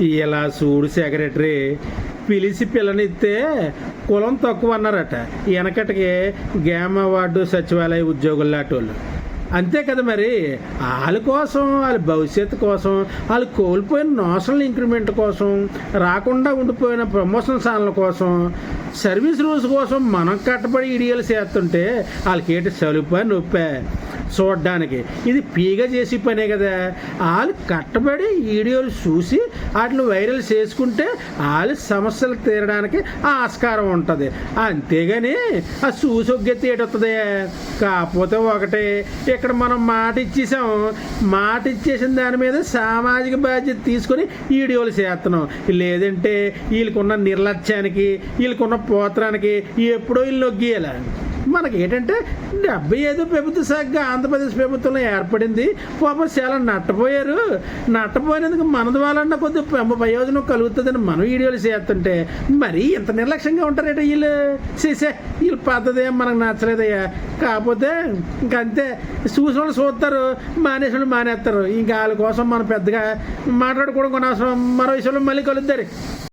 ఇలా చూడు సెక్రటరీ పిలిచి పిల్లనిస్తే కులం తక్కువ అన్నారట వెనకటికి గ్యామ వార్డు సచివాలయ ఉద్యోగులు లాంటి అంతే కదా మరి. వాళ్ళ కోసం వాళ్ళ భవిష్యత్తు కోసం వాళ్ళు కోల్పోయిన నోషనల్ ఇంక్రిమెంట్ కోసం రాకుండా ఉండిపోయిన ప్రమోషన్ సాధనల కోసం సర్వీస్ రూల్స్ కోసం మనం కట్టబడి ఇడియలు చేస్తుంటే వాళ్ళకి ఏంటి సలుపా నొప్పే. చూడడానికి. ఇది పీగా చేసి పనే కదా. వాళ్ళు కట్టబడి వీడియోలు చూసి వాటిని వైరల్ చేసుకుంటే వాళ్ళ సమస్యలు తీరడానికి ఆస్కారం ఉంటుంది. అంతేగాని ఆ చూసి ఒగ్గెత్తి ఏటొస్తుంది కాకపోతే ఒకటే ఇక్కడ మనం మాట ఇచ్చేసాం. మాట ఇచ్చేసిన దాని మీద సామాజిక బాధ్యత తీసుకొని వీడియోలు చేస్తున్నాం. లేదంటే వీళ్ళకున్న నిర్లక్ష్యానికి వీళ్ళకున్న పోత్రానికి ఎప్పుడో వీళ్ళు నొగ్గియాల? మనకి ఏంటంటే డెబ్బై ఐదు ప్రభుత్వ శాఖగా ఆంధ్రప్రదేశ్ ప్రభుత్వంలో ఏర్పడింది. పాపం చాలా నట్టపోయారు. నట్టపోయినందుకు మనది వాళ్ళన్న కొద్ది ప్రయోజనం కలుగుతుందని మనం వీడియోలు చేస్తుంటే మరీ ఇంత నిర్లక్ష్యంగా ఉంటారేట వీళ్ళు? చేసే వీళ్ళు పద్ధతి ఏం మనకు నచ్చలేదయ్యా. కాకపోతే ఇంకంతే చూసిన వాళ్ళు చూస్తారు మానేసిన వాళ్ళు మానేస్తారు. ఇంకా వాళ్ళ కోసం మనం పెద్దగా మాట్లాడుకోవడం కొన్ని అవసరం. మరో విషయంలో మళ్ళీ కలుద్దారు